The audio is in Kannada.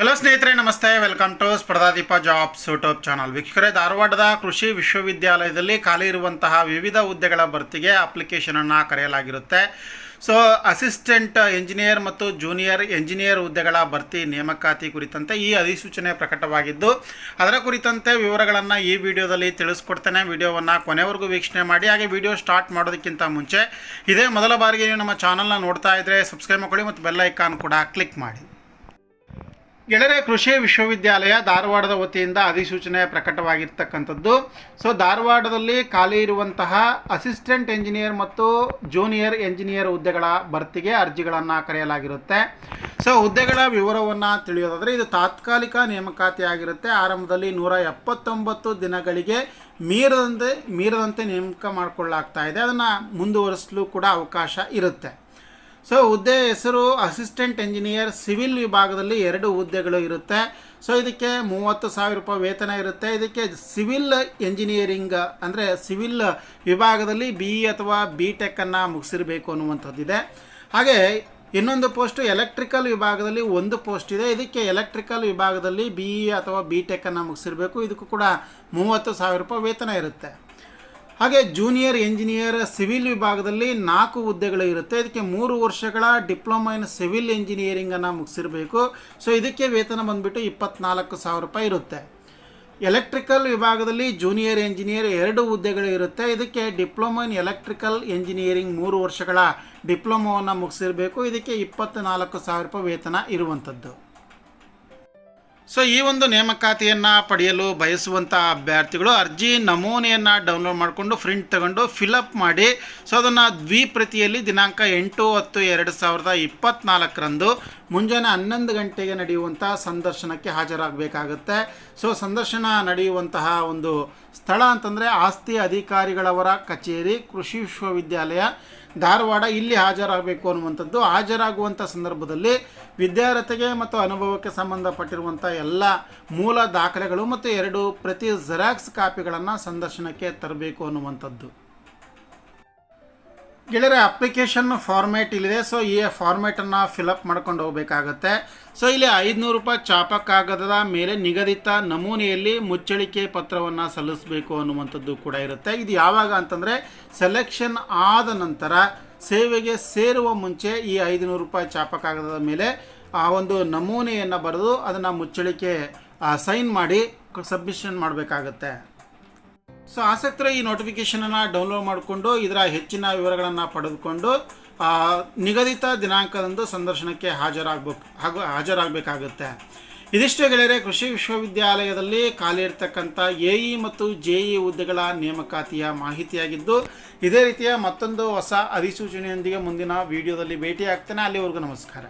ಹಲೋ ಸ್ನೇಹಿತರೆ, ನಮಸ್ತೆ. Welcome to Spardhadeepa jobs YouTube channel ವೀಕ್ಷಕರೇ, ಧಾರವಾಡದ ಕೃಷಿ ವಿಶ್ವವಿದ್ಯಾಲಯದಲ್ಲಿ ಖಾಲಿ ಇರುವಂತಹ ವಿವಿಧ ಹುದ್ದೆಗಳ ಭರ್ತಿಗೆ ಅಪ್ಲಿಕೇಶನನ್ನು ಕರೆಯಲಾಗಿರುತ್ತೆ. ಸೊ ಅಸಿಸ್ಟೆಂಟ್ ಎಂಜಿನಿಯರ್ ಮತ್ತು ಜೂನಿಯರ್ ಎಂಜಿನಿಯರ್ ಹುದ್ದೆಗಳ ಭರ್ತಿ ನೇಮಕಾತಿ ಕುರಿತಂತೆ ಈ ಅಧಿಸೂಚನೆ ಪ್ರಕಟವಾಗಿದ್ದು, ಅದರ ಕುರಿತಂತೆ ವಿವರಗಳನ್ನು ಈ ವಿಡಿಯೋದಲ್ಲಿ ತಿಳಿಸ್ಕೊಡ್ತೇನೆ. ವಿಡಿಯೋವನ್ನು ಕೊನೆವರೆಗೂ ವೀಕ್ಷಣೆ ಮಾಡಿ. ಹಾಗೆ ವಿಡಿಯೋ ಸ್ಟಾರ್ಟ್ ಮಾಡೋದಕ್ಕಿಂತ ಮುಂಚೆ, ಇದೇ ಮೊದಲ ಬಾರಿಗೆ ನೀವು ನಮ್ಮ ಚಾನಲ್ನ ನೋಡ್ತಾ ಇದ್ದರೆ ಸಬ್ಸ್ಕ್ರೈಬ್ ಮಾಡ್ಕೊಳ್ಳಿ ಮತ್ತು ಬೆಲ್ ಐಕಾನ್ ಕೂಡ ಕ್ಲಿಕ್ ಮಾಡಿ. ಗೆಳೆಯರೆ ಕೃಷಿ ವಿಶ್ವವಿದ್ಯಾಲಯ ಧಾರವಾಡದ ವತಿಯಿಂದ ಅಧಿಸೂಚನೆ ಪ್ರಕಟವಾಗಿರ್ತಕ್ಕಂಥದ್ದು. ಸೊ ಧಾರವಾಡದಲ್ಲಿ ಖಾಲಿ ಇರುವಂತಹ ಅಸಿಸ್ಟೆಂಟ್ ಎಂಜಿನಿಯರ್ ಮತ್ತು ಜೂನಿಯರ್ ಎಂಜಿನಿಯರ್ ಹುದ್ದೆಗಳ ಭರ್ತಿಗೆ ಅರ್ಜಿಗಳನ್ನು ಕರೆಯಲಾಗಿರುತ್ತೆ. ಸೊ ಹುದ್ದೆಗಳ ವಿವರವನ್ನು ತಿಳಿಯೋದಾದರೆ, ಇದು ತಾತ್ಕಾಲಿಕ ನೇಮಕಾತಿ ಆಗಿರುತ್ತೆ. ಆರಂಭದಲ್ಲಿ ನೂರ ಎಪ್ಪತ್ತೊಂಬತ್ತು ದಿನಗಳಿಗೆ ಮೀರದಂತೆ ಮೀರದಂತೆ ನೇಮಕ ಮಾಡಿಕೊಳ್ಳಾಗ್ತಾ ಇದೆ. ಅದನ್ನು ಮುಂದುವರಿಸಲು ಕೂಡ ಅವಕಾಶ ಇರುತ್ತೆ. ಸೊ ಹುದ್ದೆ ಹೆಸರು ಅಸಿಸ್ಟೆಂಟ್ ಇಂಜಿನಿಯರ್ ಸಿವಿಲ್ ವಿಭಾಗದಲ್ಲಿ ಎರಡು ಹುದ್ದೆಗಳು ಇರುತ್ತೆ. ಸೊ ಇದಕ್ಕೆ ಮೂವತ್ತು ಸಾವಿರ ರೂಪಾಯಿ ವೇತನ ಇರುತ್ತೆ. ಇದಕ್ಕೆ ಸಿವಿಲ್ ಎಂಜಿನಿಯರಿಂಗ್ ಅಂದರೆ ಸಿವಿಲ್ ವಿಭಾಗದಲ್ಲಿ ಬಿ ಅಥವಾ ಬಿ ಟೆಕ್ಕನ್ನು ಮುಗಿಸಿರಬೇಕು ಅನ್ನುವಂಥದ್ದಿದೆ. ಹಾಗೆ ಇನ್ನೊಂದು ಪೋಸ್ಟು ಎಲೆಕ್ಟ್ರಿಕಲ್ ವಿಭಾಗದಲ್ಲಿ ಒಂದು ಪೋಸ್ಟ್ ಇದೆ. ಇದಕ್ಕೆ ಎಲೆಕ್ಟ್ರಿಕಲ್ ವಿಭಾಗದಲ್ಲಿ ಬಿ ಅಥವಾ ಬಿ ಟೆಕ್ಕನ್ನು ಮುಗಿಸಿರಬೇಕು. ಇದಕ್ಕೂ ಕೂಡ ಮೂವತ್ತು ಸಾವಿರ ರೂಪಾಯಿ ವೇತನ ಇರುತ್ತೆ. ಹಾಗೆ ಜೂನಿಯರ್ ಎಂಜಿನಿಯರ್ ಸಿವಿಲ್ ವಿಭಾಗದಲ್ಲಿ ನಾಲ್ಕು ಹುದ್ದೆಗಳು ಇರುತ್ತೆ. ಇದಕ್ಕೆ ಮೂರು ವರ್ಷಗಳ ಡಿಪ್ಲೊಮಾ ಇನ್ ಸಿವಿಲ್ ಇಂಜಿನಿಯರಿಂಗನ್ನು ಮುಗಿಸಿರಬೇಕು. ಸೊ ಇದಕ್ಕೆ ವೇತನ ಬಂದುಬಿಟ್ಟು ಇಪ್ಪತ್ನಾಲ್ಕು ಸಾವಿರ ರೂಪಾಯಿ ಇರುತ್ತೆ. ಎಲೆಕ್ಟ್ರಿಕಲ್ ವಿಭಾಗದಲ್ಲಿ ಜೂನಿಯರ್ ಎಂಜಿನಿಯರ್ ಎರಡು ಹುದ್ದೆಗಳು ಇರುತ್ತೆ. ಇದಕ್ಕೆ ಡಿಪ್ಲೊಮಾ ಇನ್ ಎಲೆಕ್ಟ್ರಿಕಲ್ ಎಂಜಿನಿಯರಿಂಗ್ ಮೂರು ವರ್ಷಗಳ ಡಿಪ್ಲೊಮೋವನ್ನು ಮುಗಿಸಿರಬೇಕು. ಇದಕ್ಕೆ ಇಪ್ಪತ್ತ್ನಾಲ್ಕು ಸಾವಿರ ರೂಪಾಯಿ ವೇತನ ಇರುವಂಥದ್ದು ಸೊ ಈ ಒಂದು ನೇಮಕಾತಿಯನ್ನು ಪಡೆಯಲು ಬಯಸುವಂಥ ಅಭ್ಯರ್ಥಿಗಳು ಅರ್ಜಿ ನಮೂನೆಯನ್ನು ಡೌನ್ಲೋಡ್ ಮಾಡಿಕೊಂಡು ಪ್ರಿಂಟ್ ತಗೊಂಡು ಫಿಲಪ್ ಮಾಡಿ ಸೊ ಅದನ್ನು ದ್ವಿಪ್ರತಿಯಲ್ಲಿ ದಿನಾಂಕ ಎಂಟು ಹತ್ತು ಎರಡು ಸಾವಿರದ ಇಪ್ಪತ್ತ್ನಾಲ್ಕರಂದು ಮುಂಜಾನೆ ಹನ್ನೊಂದು ಗಂಟೆಗೆ ನಡೆಯುವಂತಹ ಸಂದರ್ಶನಕ್ಕೆ ಹಾಜರಾಗಬೇಕಾಗುತ್ತೆ. ಸೊ ಸಂದರ್ಶನ ನಡೆಯುವಂತಹ ಒಂದು ಸ್ಥಳ ಅಂತಂದರೆ ಆಸ್ತಿ ಅಧಿಕಾರಿಗಳವರ ಕಚೇರಿ, ಕೃಷಿ ವಿಶ್ವವಿದ್ಯಾಲಯ, ಧಾರವಾಡ ಇಲ್ಲಿ ಹಾಜರಾಗಬೇಕು ಅನ್ನುವಂಥದ್ದು. ಹಾಜರಾಗುವಂಥ ಸಂದರ್ಭದಲ್ಲಿ ವಿದ್ಯಾರ್ಥಿಗೆ ಮತ್ತು ಅನುಭವಕ್ಕೆ ಸಂಬಂಧಪಟ್ಟಿರುವಂಥ ಎಲ್ಲ ಮೂಲ ದಾಖಲೆಗಳು ಮತ್ತು ಎರಡು ಪ್ರತಿ ಜೆರಾಕ್ಸ್ ಕಾಪಿಗಳನ್ನು ಸಂದರ್ಶನಕ್ಕೆ ತರಬೇಕು ಅನ್ನುವಂಥದ್ದು. ಗೆಳೆಯರೆ ಅಪ್ಲಿಕೇಶನ್ ಫಾರ್ಮೇಟ್ ಇಲ್ಲಿದೆ. ಸೊ ಈ ಫಾರ್ಮೇಟನ್ನು ಫಿಲಪ್ ಮಾಡ್ಕೊಂಡು ಹೋಗಬೇಕಾಗತ್ತೆ. ಸೊ ಇಲ್ಲಿ ಐದುನೂರು ರೂಪಾಯಿ ಚಾಪ ಕಾಗದದ ಮೇಲೆ ನಿಗದಿತ ನಮೂನೆಯಲ್ಲಿ ಮುಚ್ಚಳಿಕೆ ಪತ್ರವನ್ನು ಸಲ್ಲಿಸಬೇಕು ಅನ್ನುವಂಥದ್ದು ಕೂಡ ಇರುತ್ತೆ. ಇದು ಯಾವಾಗ ಅಂತಂದರೆ ಸೆಲೆಕ್ಷನ್ ಆದ ನಂತರ ಸೇವೆಗೆ ಸೇರುವ ಮುಂಚೆ ಈ ಐದುನೂರು ರೂಪಾಯಿ ಚಾಪ ಕಾಗದದ ಮೇಲೆ ಆ ಒಂದು ನಮೂನೆಯನ್ನು ಬರೆದು ಅದನ್ನು ಮುಚ್ಚಳಿಕೆ ಸೈನ್ ಮಾಡಿ ಸಬ್ಮಿಷನ್ ಮಾಡಬೇಕಾಗತ್ತೆ. ಸೊ ಆಸಕ್ತರು ಈ ನೋಟಿಫಿಕೇಷನನ್ನು ಡೌನ್ಲೋಡ್ ಮಾಡಿಕೊಂಡು ಇದರ ಹೆಚ್ಚಿನ ವಿವರಗಳನ್ನು ಪಡೆದುಕೊಂಡು ನಿಗದಿತ ದಿನಾಂಕದಂದು ಸಂದರ್ಶನಕ್ಕೆ ಹಾಜರಾಗಬೇಕು, ಹಾಗೂ ಹಾಜರಾಗಬೇಕಾಗುತ್ತೆ. ಇದಿಷ್ಟು ಗೆಳೆಯರೆ, ಕೃಷಿ ವಿಶ್ವವಿದ್ಯಾಲಯದಲ್ಲಿ ಖಾಲಿ ಇರ್ತಕ್ಕಂಥ ಎ ಇ ಮತ್ತು ಜೆ ಇ ಹುದ್ದೆಗಳ ನೇಮಕಾತಿಯ ಮಾಹಿತಿಯಾಗಿದ್ದು, ಇದೇ ರೀತಿಯ ಮತ್ತೊಂದು ಹೊಸ ಅಧಿಸೂಚನೆಯೊಂದಿಗೆ ಮುಂದಿನ ವಿಡಿಯೋದಲ್ಲಿ ಭೇಟಿಯಾಗ್ತೇನೆ. ಅಲ್ಲಿವರೆಗೂ ನಮಸ್ಕಾರ.